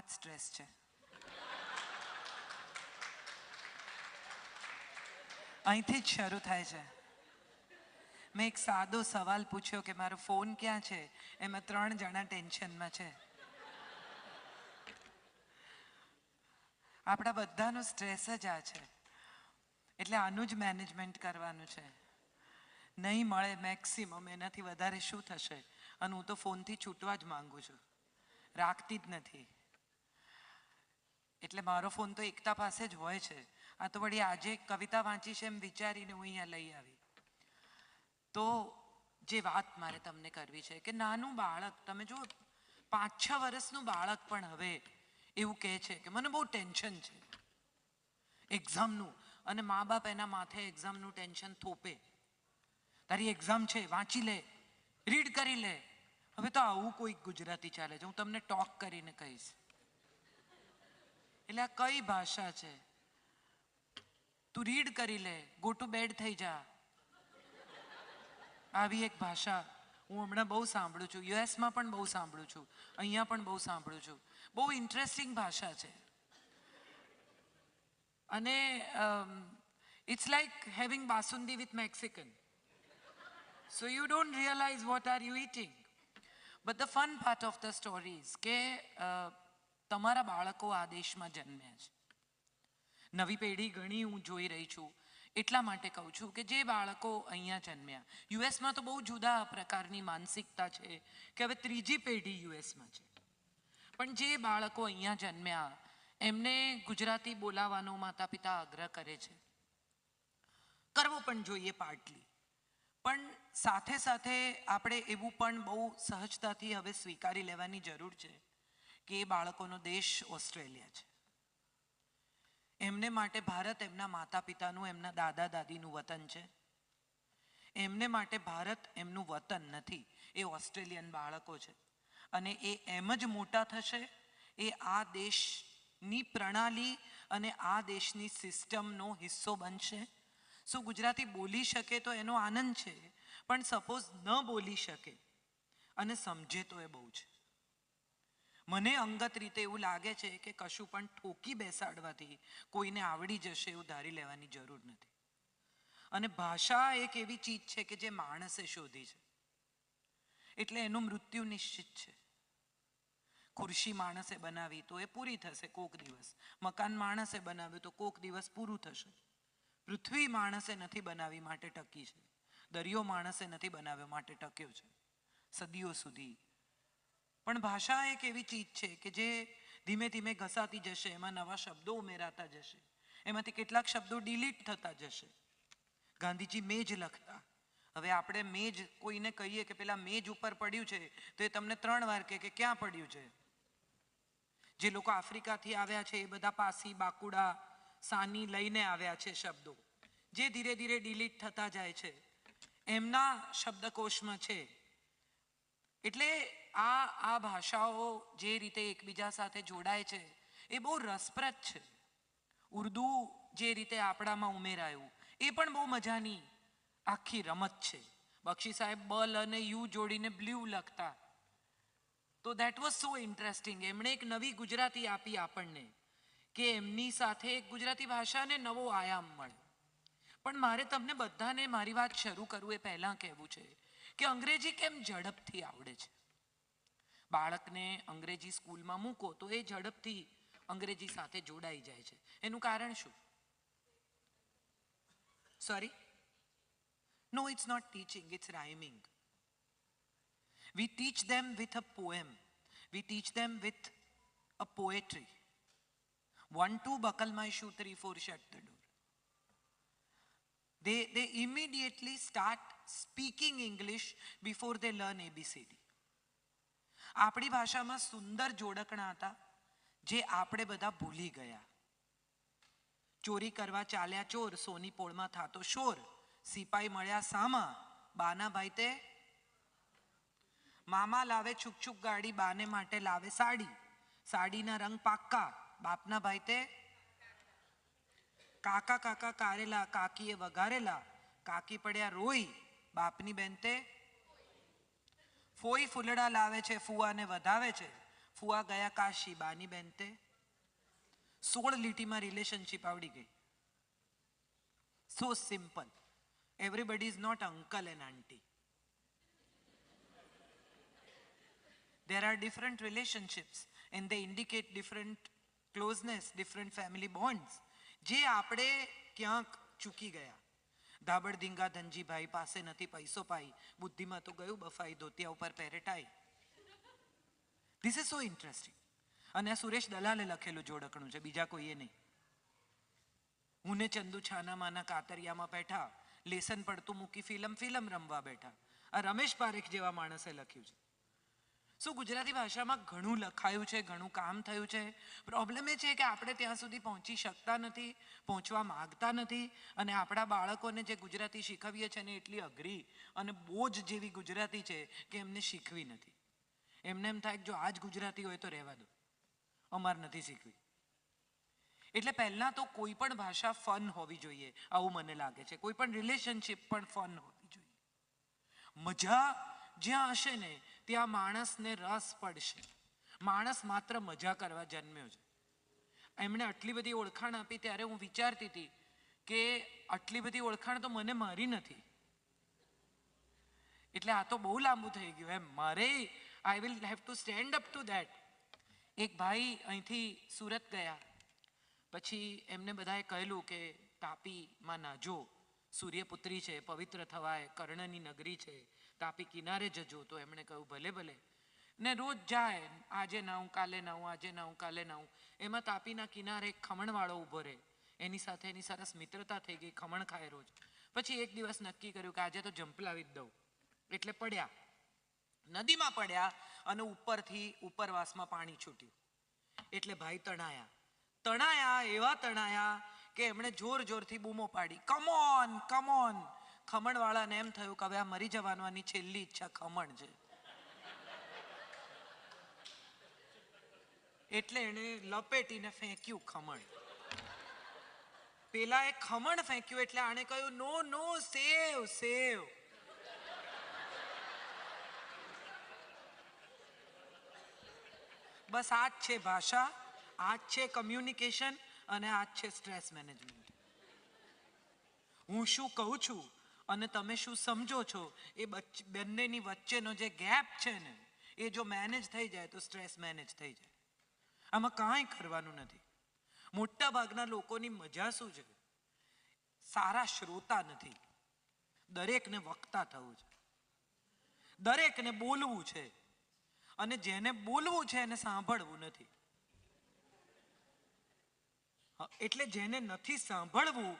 જ સ્ટ્રેસ છે અહીંથી જ શરૂ થાય છે મેં એક સાદો સવાલ પૂછ્યો કે મારો ફોન ક્યાં છે એમાં ત્રણ જણા ટેન્શનમાં છે આપણા બધાનો સ્ટ્રેસ જ આ છે એટલે આનું જ મેનેજમેન્ટ કરવાનું છે નહીં મળે મેક્સિમમ એનાથી વધારે શું થશે અને હું તો ફોનથી છૂટવા જ માગું છું રાખતી જ નથી એટલે મારો ફોન તો એકતા પાસે જ હોય છે. આ તો વળી આજે કવિતા વાંચી છે એમ વિચારીને હું અહીંયા લઈ આવી. તો જે વાત મારે તમને કરવી છે કે નાનું બાળક, તમે જો પાંચ છ વર્ષનું બાળક પણ હવે એવું કહે છે કે મને બહુ ટેન્શન છે. એક્ઝામનું, અને મા બાપ એના માથે એક્ઝામનું ટેન્શન થોપે. તારી એક્ઝામ છે, વાંચી લે, રીડ કરી લે. હવે તો આવું કોઈક ગુજરાતી ચાલે છે. હું તમને ટોક કરીને કહીશ. એટલે આ કઈ ભાષા છે? તું રીડ કરી લે ગો ટુ બેડ થઈ જા. આવી એક ભાષા હું હમણાં બહુ સાંભળું છું. યુએસમાં પણ બહુ સાંભળું છું. અહીંયા પણ બહુ સાંભળું છું. બહુ ઇન્ટરેસ્ટિંગ ભાષા છે. અને it's like having basundi with Mexican so you don't realise what are you eating but the fun part of the stories કે તમારા બાળકો આ દેશમાં જન્મ્યા છે. નવી પેઢી ઘણી હું જોઈ રહી છું. એટલા માટે કહું છું કે જે બાળકો અહીંયા જન્મ્યા, યુએસમાં તો બહુ જુદા પ્રકારની માનસિકતા છે કે હવે ત્રીજી પેઢી યુએસમાં છે. પણ જે બાળકો અહીંયા જન્મ્યા, એમને ગુજરાતી બોલાવવાનો માતા પિતા આગ્રહ કરે છે. કરવો પણ જોઈએ પાર્ટલી પણ સાથે સાથે આપણે એવું પણ બહુ સહજતાથી હવે સ્વીકારી લેવાની જરૂર છે. કે બાળકોનો દેશ ઓસ્ટ્રેલિયા છે. એમને માટે ભારત એમના માતા પિતાનું એમના દાદા દાદીનું વતન છે. એમને માટે ભારત એમનું વતન નથી. એ ઓસ્ટ્રેલિયન બાળકો છે. અને એ એમ જ મોટા થશે, એ આ દેશની પ્રણાલી અને આ દેશની સિસ્ટમનો હિસ્સો બનશે. શું ગુજરાતી બોલી શકે તો એનો આનંદ છે, પણ સપોઝ ન બોલી શકે, અને સમજે તો એ બહુ છે. મને અંગત રીતે એવું લાગે છે કે કશું પણ ઠોકી બેસાડવાથી કોઈને આવડી જશે એવું ધારી લેવાની જરૂર નથી. અને ભાષા એક એવી ચીજ છે કે જે માણસે શોધી છે. એટલે એનું મૃત્યુ નિશ્ચિત છે. ખુરશી માણસે બનાવી તો એ પૂરી થશે કોક દિવસ. મકાન માણસે બનાવ્યું તો કોક દિવસ પૂરું થશે. પૃથ્વી માણસે નથી બનાવી માટે ટકી છે. દરિયો માણસે નથી બનાવ્યો માટે ટક્યો છે. સદીઓ સુધી પણ ભાષા એક એવી ચીજ છે કે જે ધીમે ધીમે ઘસાતી જશે, એમાં નવા શબ્દો ઉમેરાતા જશે, એમાંથી કેટલાક શબ્દો ડિલીટ થતા જશે. ગાંધીજી મેજ લખતા. હવે આપણે મેજ કોઈને કહીએ કે પેલા મેજ ઉપર પડ્યું છે, તો એ તમને ત્રણ વાર કહે કે ક્યાં પડ્યું છે? જે લોકો આફ્રિકાથી આવ્યા છે, એ બધા પાસી, બાકુડા, સાની લઈને આવ્યા છે શબ્દો. જે ધીરે ધીરે ડિલીટ થતા જાય છે. એમના શબ્દકોશમાં છે. એટલે આ આ ભાષાઓ જે રીતે એકબીજા સાથે જોડાય છે, એ બહુ રસપ્રદ છે. ઉર્દુ જે રીતે આપણામાં ઉમેરાયું, એ પણ બહુ મજાની આખી રમત છે. બક્ષી સાહેબ બલ અને યુ જોડીને બ્લ્યુ લખતા. તો દેટ વોઝ સો ઇન્ટરેસ્ટિંગ એમણે એક નવી ગુજરાતી આપી આપણને, કે એમની સાથે એક ગુજરાતી ભાષાને નવો આયામ મળે પણ મારે તમને બધાને મારી વાત શરૂ કરવું એ પહેલાં કહેવું છે. કે અંગ્રેજી કેમ ઝડપથી આવડે છે બાળકને અંગ્રેજી સ્કૂલમાં મૂકો તો એ ઝડપથી અંગ્રેજી સાથે જોડાઈ જાય છે એનું કારણ શું sorry no it's not teaching it's rhyming We teach them with a poem. We teach them with a poetry. One, two, buckle my shoe, three, four, shut the door. They, they immediately start speaking English before they learn A B C D આપણી ભાષામાં સુંદર જોડકણા હતા, જે આપણે બધા ભૂલી ગયા. ચોરી કરવા ચાલ્યા ચોર, સોની પોળમાં થાતો શોર, સિપાઈ મળ્યા સામા, બાના ભાઈ તે મામા લાવે છુક છુક ગાડી, બાને માટે લાવે સાડી. સાડીના રંગ પાક્કા, બાપના ભાઈ તે કાકા કાકા કારેલા, કાકીએ વઘારેલા, કાકી પડ્યા રોઈ બાપની બેન તે ફોઈ ફૂલડા લાવે છે ફુવાને વધાવે છે ફુવા ગયા કાશી બાની બેન તે સોળ લીટીમાં રિલેશનશિપ આવડી ગઈ so simple everybody is not uncle and aunty there are different relationships and they indicate different closeness different family bonds જે આપણે ક્યાંક ચૂકી ગયા ધાબડ ધીંગા ધનજીભાઈ પાસે નથી પૈસો પાઈ. બુદ્ધિમાં તો ગયું બફાઈ ધોતિયા ઉપર પહેરેટાઈ ધીસ ઇઝ સો ઇન્ટરેસ્ટિંગ અને આ સુરેશ દલાલે લખેલું જોડકણું છે, બીજા કોઈએ નહીં. હું ને ચંદુ છાના માના કાતરિયામાં બેઠા, લેસન પડતું મૂકી ફિલ્મ ફિલ્મ રમવા બેઠા. આ રમેશ પારેખ જેવા માણસે લખ્યું છે. શું ગુજરાતી ભાષામાં ઘણું લખાયું છે, ઘણું કામ થયું છે. પ્રોબ્લેમ એ છે કે આપણે ત્યાં સુધી પહોંચી શકતા નથી, પહોંચવા માંગતા નથી અને આપણા બાળકોને જે ગુજરાતી શીખવીએ છીએ ને એટલી અઘરી અને બોજ જેવી ગુજરાતી છે કે એમને શીખવી નથી. એમને એમ થાય કે જો આ જ ગુજરાતી હોય તો રહેવા દો. અમાર નથી શીખવી. એટલે પહેલાં તો કોઈ પણ ભાષા ફન હોવી જોઈએ, આવું મને લાગે છે. કોઈ પણ રિલેશનશિપ પણ ફન હોવી જોઈએ. મજા જ્યાં હશે ને ત્યાં માણસને રસ પડશે. માણસ માત્ર મજા કરવા જન્મ્યો છે. એમણે આટલી બધી ઓળખાણ આપી ત્યારે હું વિચારતી હતી કે આટલી બધી ઓળખાણ તો મને મારી નથી. એટલે આ તો બહુ લાંબુ થઈ ગયું એમ. મારે I will have to stand up to that એક ભાઈ અહીંથી સુરત ગયા. પછી એમને બધાએ કહેલું કે તાપીમાં નાજો. સૂર્યપુત્રી છે, પવિત્ર થવાય, કર્ણની નગરી છે, તાપી કિનારે જજો, તો એમણે કહ્યું, ભલે ભલે. ને રોજ જાય, આજે નાઉં કાલે નાઉં આજે નાઉં કાલે નાઉં એમાં તાપીના કિનારે એક ખમણવાળો ઊભો રહે. એની સાથે એની સરસ મિત્રતા થઈ ગઈ, ખમણ ખાય રોજ. પછી એક દિવસ નક્કી કર્યું કે, આજે તો જંપલાવી જ દઉં. એટલે પડ્યા. નદીમાં પડ્યા અને ઉપરથી ઉપરવાસમાં પાણી છૂટ્યું. એટલે ભાઈ તણાયા. તણાયા, એવા તણાયા કે એમણે જોર જોરથી બૂમો પાડી. કમોન કમોન ખમણવાળાને એમ થયું કે હવે આ મરી જવાનું છેલ્લી ઈચ્છા ખમણ છે. એટલે એણે લપેટીને ફેંક્યું ખમણ. પેલા એ ખમણ ફેંક્યું એટલે આણે કહ્યું નો નો સેવ સેવ બસ આ જ છે ભાષા, આ જ છે કમ્યુનિકેશન અને આ છે સ્ટ્રેસ મેનેજમેન્ટ હું શું કહું છું અને તમે શું સમજો છો, એ બંનેની વચ્ચેનો જે ગેપ છે ને, એ જો મેનેજ થઈ જાય તો સ્ટ્રેસ મેનેજ થઈ જાય. આમાં કાંઈ કરવાનું નથી. મોટા ભાગના લોકોની મજા શું છે? સારા શ્રોતા નથી. દરેકને વક્તા થવું છે. દરેકને બોલવું છે. અને જેને બોલવું છે એને સાંભળવું નથી. એટલે જેને નથી સાંભળવું,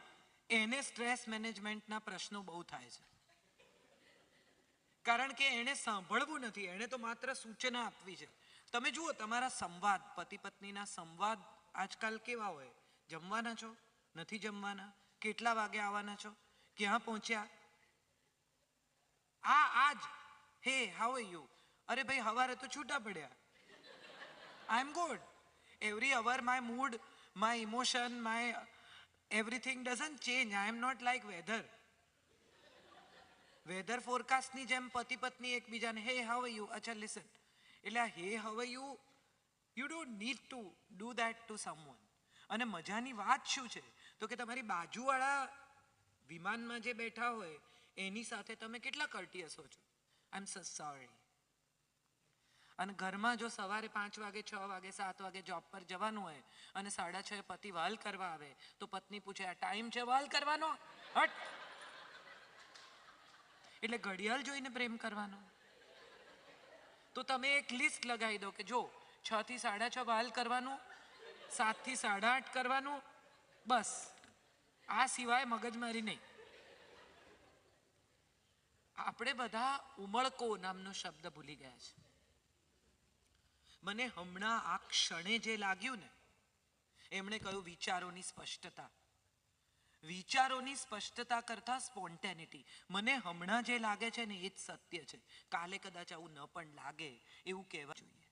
એને સ્ટ્રેસ મેનેજમેન્ટના પ્રશ્નો બહુ થાય છે. કારણ કે એને સાંભળવું નથી, એને તો માત્ર સૂચના આપવી છે. તમે જુઓ, તમારા સંવાદ પતિ પત્નીના સંવાદ આજકાલ કેવા હોય? જમવાના છો? નથી જમવાના? કેટલા વાગે આવવાના છો? ક્યાં પહોંચ્યા? આ, આજ? હે હાવ યુ અરે ભાઈ, હવારે તો છૂટા પડ્યા. I am good every hour my mood my emotion my everything doesn't change I am not like weather weather ફોરકાસ્ટની જેમ પતિ પત્ની એકબીજાને હે હાવ યુ અચ્છા લિસન એટલે આ હે હવે you you don't need to do that to someone અને મજાની વાત શું છે? તો કે તમારી બાજુવાળા વિમાનમાં જે બેઠા હોય, એની સાથે તમે કેટલા કર્ટિયસ છો? આઈ એમ સો સોરી અને ઘરમાં જો સવારે પાંચ વાગે, છ વાગે, સાત વાગે જોબ પર જવાનું હોય અને સાડા છ પતિ વાલ કરવા આવે, તો પત્ની પૂછે, આ ટાઈમ છે વાલ કરવાનો? હટ. એટલે ઘડિયાળ જોઈને પ્રેમ કરવાનો. તો તમે એક લિસ્ટ લગાવી દો કે જો છ થી સાડા છ વાલ કરવાનું, સાતથી સાડા આઠ કરવાનું, બસ. આ સિવાય મગજમારી નહીં. આપણે બધા ઉમળકો નામનો શબ્દ ભૂલી ગયા છે. મને હમણાં આ ક્ષણે જે લાગ્યું ને, એમણે કહ્યું વિચારોની સ્પષ્ટતા. વિચારોની સ્પષ્ટતા કરતા સ્પોન્ટેનિટી. મને હમણાં જે લાગે છે ને એ જ સત્ય છે. કાલે કદાચ આવું ન પણ લાગે એવું કહેવા જોઈએ.